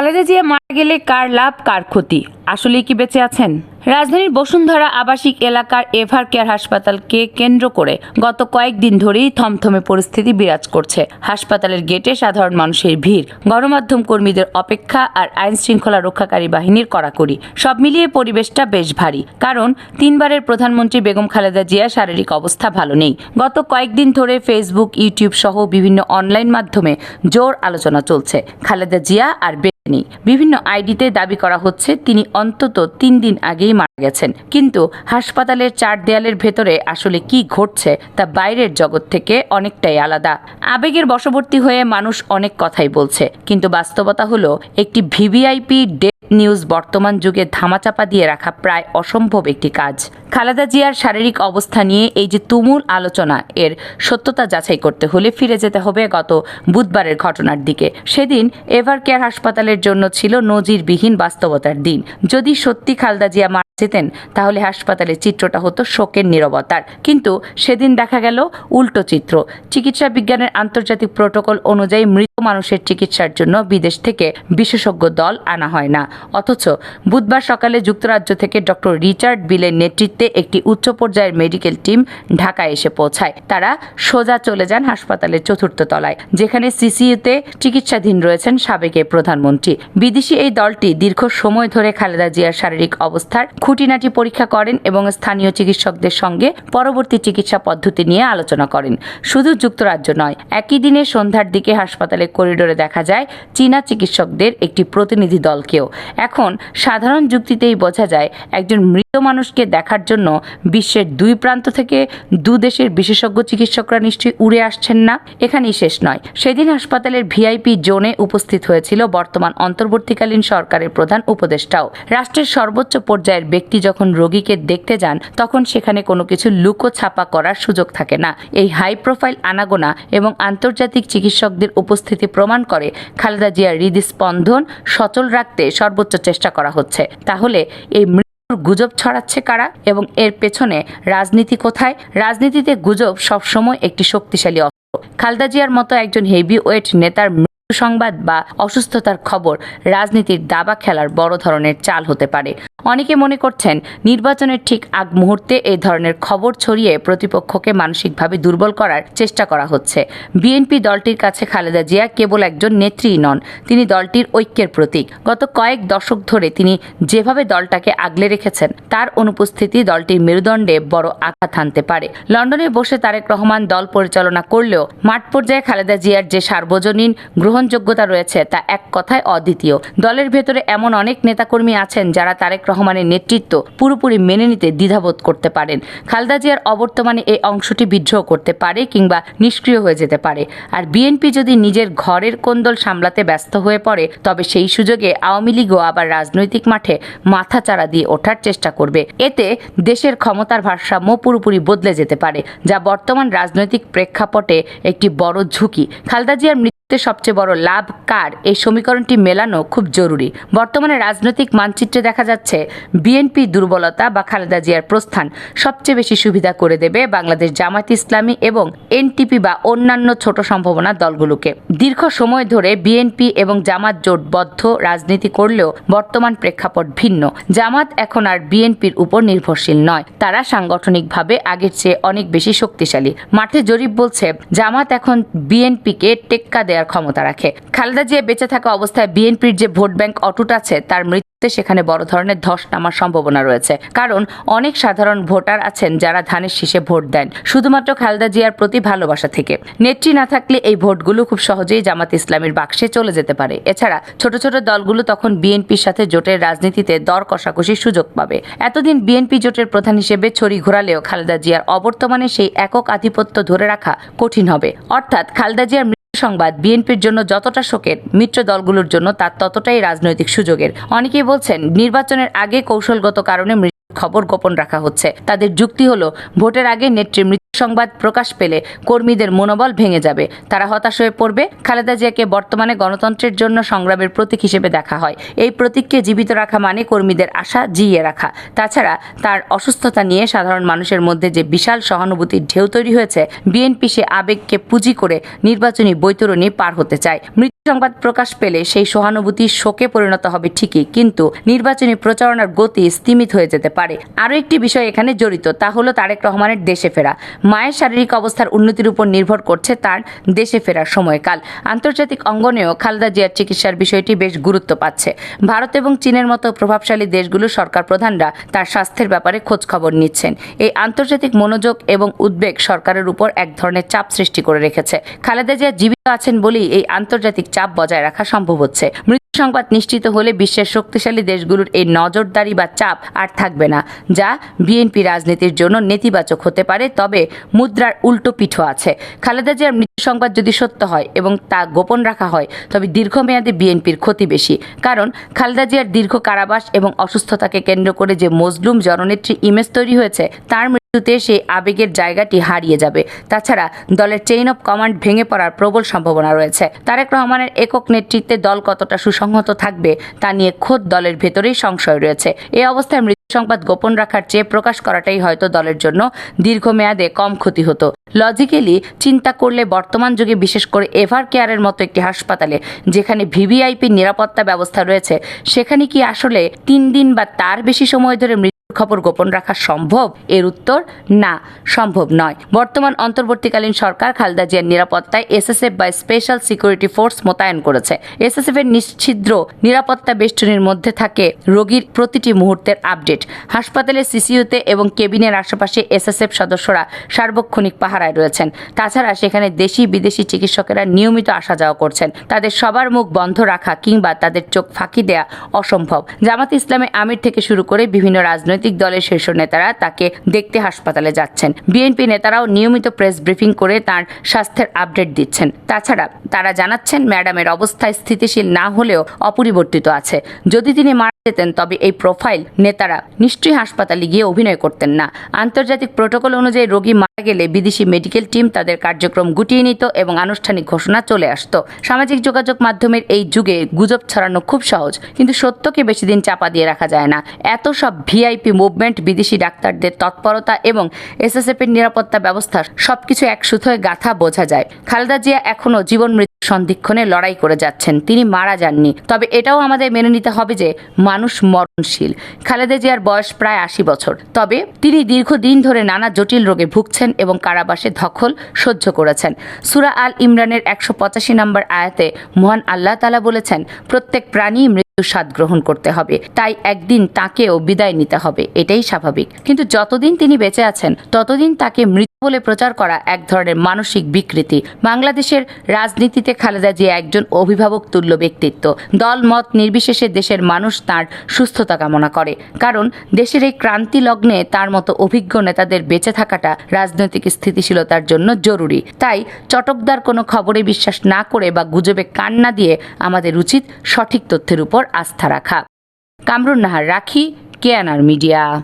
খালেদা জিয়া মারা গেলে কার লাভ কার ক্ষতি? আসলে কি বেঁচে আছেন? রাজধানীর বসুন্ধরা আবাসিক এলাকার এভার কেয়ার হাসপাতালকে কেন্দ্র করে গত কয়েকদিন ধরেই থমথমে পরিস্থিতি বিরাজ করছে। হাসপাতালের গেটে সাধারণ মানুষের ভিড়, গণমাধ্যম কর্মীদের অপেক্ষা আর আইন শৃঙ্খলা রক্ষাকারী বাহিনীর কড়াকড়ি। সব মিলিয়ে পরিবেশটা বেশ ভারী, কারণ তিনবারের প্রধানমন্ত্রী বেগম খালেদা জিয়া শারীরিক অবস্থা ভালো নেই। গত কয়েকদিন ধরে ফেসবুক, ইউটিউব সহ বিভিন্ন অনলাইন মাধ্যমে জোর আলোচনা চলছে। খালেদা জিয়া আর বেঁচে নেই। বিভিন্ন আইডিতে দাবি করা হচ্ছে তিনি অন্তত তিন দিন আগেই মারা গেছেন। কিন্তু হাসপাতালের চার দেয়ালের ভেতরে আসলে কি ঘটছে তা বাইরের জগৎ থেকে অনেকটাই আলাদা। আবেগের বশবর্তী হয়ে মানুষ অনেক কথাই বলছে, কিন্তু বাস্তবতা হলো একটি ভিভিআইপি নিউজ বর্তমান যুগে ধামাচাপা দিয়ে রাখা প্রায় অসম্ভব একটি কাজ। খালেদা জিয়ার শারীরিক অবস্থা নিয়ে এই যে তুমুল আলোচনা, এর সত্যতা যাচাই করতে হলে ফিরে যেতে হবে গত বুধবারের ঘটনার দিকে। সেদিন এভার কেয়ার হাসপাতালের জন্য ছিল নজিরবিহীন বাস্তবতার দিন। যদি সত্যি খালেদা জিয়া যেতেন, তাহলে হাসপাতালের চিত্রটা হতো শোকের নীরবতার। কিন্তু সেদিন দেখা গেল উল্টো চিত্র। চিকিৎসা বিজ্ঞানের আন্তর্জাতিক প্রোটোকল অনুযায়ী মৃত মানুষের চিকিৎসার জন্য বিদেশ থেকে বিশেষজ্ঞ দল আনা হয় না। অথচ বুধবার সকালে যুক্তরাজ্য থেকে ডক্টর রিচার্ড বিলের নেতৃত্বে একটি উচ্চ পর্যায়ের মেডিকেল টিম ঢাকায় এসে পৌঁছায়। তারা সোজা চলে যান হাসপাতালের চতুর্থ তলায়, যেখানে সিসিইউতে চিকিৎসাধীন রয়েছেন সাবেক প্রধানমন্ত্রী। বিদেশি এই দলটি দীর্ঘ সময় ধরে খালেদা জিয়ার শারীরিক অবস্থার খুঁটিনাটি পরীক্ষা করেন এবং স্থানীয় চিকিৎসকদের সঙ্গে পরবর্তী চিকিৎসা পদ্ধতি নিয়ে আলোচনা করেন। শুধু যুক্তরাজ্য নয়, একই দিনে সন্ধ্যার দিকে হাসপাতালের করিডোরে দেখা যায় চীনা চিকিৎসকদের একটি প্রতিনিধি দলকেও। এখন সাধারণ যুক্তিতেই বোঝা যায় একজন মানুষকে দেখার জন্য বিশ্বের দুই প্রান্ত থেকে দু দেশের বিশেষজ্ঞ চিকিৎসকরা নিশ্চয়ই উড়ে আসছেন না। এখানেই শেষ নয়। সেদিন হাসপাতালের ভিআইপি জোনে উপস্থিত হয়েছিল বর্তমান অন্তর্বর্তীকালীন সরকারের প্রধান উপদেষ্টাও। রাষ্ট্রের সর্বোচ্চ পর্যায়ের ব্যক্তি যখন রোগীকে দেখতে যান, তখন সেখানে কোনো কিছু লুকো ছাপা করার সুযোগ থাকে না। এই হাই প্রোফাইল আনাগোনা এবং আন্তর্জাতিক চিকিৎসকদের উপস্থিতি প্রমাণ করে খালেদা জিয়ার হৃদস্পন্দন সচল রাখতে সর্বোচ্চ চেষ্টা করা হচ্ছে। তাহলে এই গুজব ছড়াচ্ছে কারা এবং এর পেছনে রাজনীতি কোথায়? রাজনীতিতে গুজব সবসময় একটি শক্তিশালী অস্ত্র। খালদা জিয়ার মতো একজন হেভি ওয়েট নেতার সংবাদ বা অসুস্থতার খবর রাজনীতির দাবা খেলার বড় ধরনের চাল হতে পারে। অনেকে মনে করছেন নির্বাচনের ঠিক আগ মুহূর্তে এই ধরনের খবর ছড়িয়ে প্রতিপক্ষকে মানসিকভাবে দুর্বল করার চেষ্টা করা হচ্ছে। বিএনপি দলটির কাছে খালেদা জিয়া কেবল একজন নেত্রীই নন, তিনি দলটির ঐক্যের প্রতীক। গত কয়েক দশক ধরে তিনি যেভাবে দলটাকে আগলে রেখেছেন, তার অনুপস্থিতি দলটির মেরুদণ্ডে বড় আঘাত হানতে পারে। লন্ডনে বসে তারেক রহমান দল পরিচালনা করলেও মাঠ পর্যায়ে খালেদা জিয়ার যে সার্বজনীন গ্রহণযোগ্যতা রয়েছে, তা এক কথায় অদ্বিতীয়। দলের ভেতরে এমন অনেক নেতাকর্মী আছেন যারা তারেক রহমানের নেতৃত্ব পুরোপুরি মেনে নিতে দ্বিধাবোধ করতে পারেন। খালেদা জিয়ার অবর্তমানে এই অংশটি বিদ্রোহ করতে পারে কিংবা নিষ্ক্রিয় হয়ে যেতে পারে। আর বিএনপি যদি নিজের ঘরের কোন্দল সামলাতে ব্যস্ত হয়ে পড়ে, তবে সেই সুযোগে আওয়ামী লীগও আবার রাজনৈতিক মাঠে মাথা চারা দিয়ে ওঠার চেষ্টা করবে। এতে দেশের ক্ষমতার ভারসাম্য পুরোপুরি বদলে যেতে পারে, যা বর্তমান রাজনৈতিক প্রেক্ষাপটে একটি বড় ঝুঁকি। খালদা জিয়ার সবচেয়ে বড় লাভ কার? এই সমীকরণটি মেলানো খুব জরুরি। বর্তমানে রাজনৈতিক মানচিত্রে দেখা যাচ্ছে, বিএনপি দুর্বলতা বা খালেদা জিয়ার প্রস্থান সবচেয়ে বেশি সুবিধা করে দেবে বাংলাদেশ জামায়াত ইসলামী এবং এনটিপি বা অন্যান্য ছোট সম্ভাবনা দলগুলোকে। দীর্ঘ সময় ধরে বিএনপি এবং জামাত জোটবদ্ধ রাজনীতি করলেও বর্তমান প্রেক্ষাপট ভিন্ন। জামাত এখন আর বিএনপির উপর নির্ভরশীল নয়। তারা সাংগঠনিকভাবে আগের চেয়ে অনেক বেশি শক্তিশালী। মাঠে জরিপ বলছে, জামাত এখন বিএনপিকে টেক্কা দেওয়ার ক্ষমতা রাখে। খালেদা জিয়া বেঁচে থাকা অবস্থায় বিএনপির যে ভোট ব্যাংক অটুট আছে, তার মৃত্যুতে সেখানে বড় ধরনের ধস নামার সম্ভাবনা রয়েছে। কারণ অনেক সাধারণ ভোটার আছেন যারা ধানের শীষে ভোট দেন, শুধুমাত্র খালেদা জিয়ার প্রতি ভালোবাসা থেকে। নেত্রী না থাকলে এই ভোটগুলো খুব সহজেই জামাত ইসলামের বাক্সে চলে যেতে পারে। এছাড়া ছোট ছোট দলগুলো তখন বিএনপির সাথে জোটের রাজনীতিতে দর কষাকষির সুযোগ পাবে। এতদিন বিএনপি জোটের প্রধান হিসেবে ছড়ি ঘোরালেও খালেদা জিয়ার অবর্তমানে সেই একক আধিপত্য ধরে রাখা কঠিন হবে। অর্থাৎ খালেদা জিয়ার সংবাদ, বিএনপির জন্য যতটা শোকের, মিত্র দলগুলোর জন্য তার ততটাই রাজনৈতিক সুযোগের। অনেকেই বলছেন, নির্বাচনের আগে কৌশলগত কারণে খবর গোপন রাখা হচ্ছে। তাদের যুক্তি হলো, ভোটের আগে নেত্রী মৃত্যু সংবাদ প্রকাশ পেলে কর্মীদের মনোবল ভেঙে যাবে। তারা হতাশ হয়ে পড়বে। খালেদা জিয়াকে বর্তমানে গণতন্ত্রের জন্য সংগ্রামের প্রতীক হিসেবে দেখা হয়। এই প্রতীককে জীবিত রাখা মানে কর্মীদের আশা জিইয়ে রাখা। তাছাড়া তার অসুস্থতা নিয়ে সাধারণ মানুষের মধ্যে যে বিশাল সহানুভূতির ঢেউ তৈরি হয়েছে, বিএনপি সে আবেগকে পুঁজি করে নির্বাচনী বৈতরণী পার হতে চায়। মৃত্যু সংবাদ প্রকাশ পেলে সেই সহানুভূতি শোকে পরিণত হবে ঠিকই, কিন্তু নির্বাচনী প্রচারণার গতি স্তিমিত হয়ে যেতে পারে। আরও একটি বিষয় এখানে জড়িত, তা হলো তারেক রহমানের দেশে ফেরা। মায়ের শারীরিক অবস্থার উন্নতির উপর নির্ভর করছে তার দেশে ফেরার সময়কাল। আন্তর্জাতিক অঙ্গনেও খালেদা জিয়ার চিকিৎসার বিষয়টি বেশ গুরুত্ব পাচ্ছে। ভারত এবং চীনের মতো প্রভাবশালী দেশগুলোর সরকার প্রধানরা তার স্বাস্থ্যের ব্যাপারে খোঁজ খবর নিচ্ছেন। এই আন্তর্জাতিক মনোযোগ এবং উদ্বেগ সরকারের উপর এক ধরনের চাপ সৃষ্টি করে রেখেছে। খালেদা জিয়া জীবিত আছেন বলেই এই আন্তর্জাতিক চাপ বজায় রাখা সম্ভব হচ্ছে। সংবাদ নিশ্চিত হলে বিশ্বের শক্তিশালী দেশগুলোর এই নজরদারি বা চাপ আর থাকবে না, যা বিএনপি রাজনীতির জন্য নেতিবাচক হতে পারে, তবে মুদ্রার উল্টো পিঠও আছে। খালেদা জিয়ার মৃত্যু সংবাদ যদি সত্য হয় এবং তা গোপন রাখা হয়, তবে দীর্ঘমেয়াদে বিএনপির ক্ষতি বেশি। কারণ খালেদা জিয়ার দীর্ঘ কারাবাস এবং অসুস্থতাকে কেন্দ্র করে যে মজলুম জননেত্রী ইমেজ তৈরি হয়েছে, তার মৃত্যুতে সেই আবেগের জায়গাটি হারিয়ে যাবে। তাছাড়া দলের চেইন অফ কমান্ড ভেঙে পড়ার প্রবল সম্ভাবনা রয়েছে। তারেক রহমানের একক নেতৃত্বে দল কতটা সুসংহত থাকবে, তা নিয়ে খোদ দলের ভেতরেই সংশয় রয়েছে। এই অবস্থায় মৃত্যু সংবাদ গোপন রাখার চেয়ে প্রকাশ করাটাই হয়তো দলের জন্য দীর্ঘমেয়াদে কম ক্ষতি হতো। লজিক্যালি চিন্তা করলে বর্তমান যুগে বিশেষ করে এভার কেয়ারের মতো একটি হাসপাতালে, যেখানে ভিভিআইপি নিরাপত্তা ব্যবস্থা রয়েছে, সেখানে কি আসলে তিন দিন বা তার বেশি সময় ধরে খবর গোপন রাখা সম্ভব? এর উত্তর, না, সম্ভব নয়। বর্তমান অন্তর্বর্তীকালীন সরকার খালেদা জিয়ার নিরাপত্তায় এসএসএফ বা স্পেশাল সিকিউরিটি ফোর্স মোতায়েন করেছে। এসএসএফ এর নিশ্ছিদ্র নিরাপত্তা বেষ্টনীর মধ্যে থাকে রোগীর প্রতিটি মুহূর্তের আপডেট। হাসপাতালের সিসিইউতে এবং কেবিনের আশেপাশে এসএসএফ সদস্যরা সার্বক্ষণিক পাহারায় রয়েছেন। তাছাড়া সেখানে দেশি বিদেশি চিকিৎসকেরা নিয়মিত আসা যাওয়া করছেন। তাদের সবার মুখ বন্ধ রাখা কিংবা তাদের চোখ ফাঁকি দেয়া অসম্ভব। জামাত ইসলামে আমির থেকে শুরু করে বিভিন্ন রাজনৈতিক দলের শীর্ষ নেতারা তাকে দেখতে হাসপাতালে যাচ্ছেন। বিএনপি নেতারাও নিয়মিত প্রেস ব্রিফিং করে তার স্বাস্থ্যের আপডেট দিচ্ছেন। তাছাড়া তারা জানাচ্ছেন, ম্যাডামের অবস্থা স্থিতিশীল না হলেও অপরিবর্তিত আছে। যদি তিনি মারা যেতেন, তবে এই প্রোফাইল নেতারা নিশ্চয়ই হাসপাতালে গিয়ে অভিনয় করতেন না। আন্তর্জাতিক প্রোটোকল অনুযায়ী রোগী গেলে বিদেশি মেডিকেল টিম তাদের কার্যক্রম গুটিয়ে নিত এবং আনুষ্ঠানিক ঘোষণা চলে আসতো। সামাজিক যোগাযোগ মাধ্যমের এই যুগে গুজব ছড়ানো খুব সহজ, কিন্তু সত্যকে বেশি দিন চাপা দিয়ে রাখা যায় না। এত সব ভিআইপি মুভমেন্ট বিদেশি ডাক্তারদের তৎপরতা এবং এসএসএফ এর নিরাপত্তা ব্যবস্থা, সবকিছু এক সুতোয় গাথা বোঝা যায়। খালেদা জিয়া এখনও জীবন মৃত্যু সন্ধিক্ষণে লড়াই করে যাচ্ছেন, তিনি মারা যাননি। তবে এটাও আমাদের মেনে নিতে হবে যে, মানুষ মরণশীল। খালেদা জিয়ার বয়স প্রায় আশি বছর। তবে তিনি দীর্ঘদিন ধরে নানা জটিল রোগে ভুগছেন এবং কারাবাসে ধকল সহ্য করেছেন। সুরা আল ইমরানের একশো পঁচাশি নম্বর আয়াতে মহান আল্লাহ তালা বলেছেন, প্রত্যেক প্রাণী মৃত্যু স্বাদ গ্রহণ করতে হবে, তাই একদিন তাকেও বিদায় নিতে হবে। এটাই স্বাভাবিক। কিন্তু যতদিন তিনি বেঁচে আছেন, ততদিন তাকে মৃত বলে প্রচার করা এক ধরনের মানসিক বিকৃতি। বাংলাদেশের রাজনীতিতে খালেদা জিয়া একজন অভিভাবক তুল্য ব্যক্তিত্ব। দল, মত নির্বিশেষে দেশের মানুষ তার সুস্থতা কামনা করে। কারণ, দেশের এই ক্রান্তি লগ্নে তার মতো অভিজ্ঞ নেতাদের বেঁচে থাকাটা রাজনৈতিক স্থিতিশীলতার জন্য জরুরি। তাই চটকদার কোনো খবরে বিশ্বাস না করে বা গুজবে কান না দিয়ে আমাদের উচিত সঠিক তথ্যের উপর আস্থা রাখা। কামরুন নাহার, রাখি কেয়ানার মিডিয়া।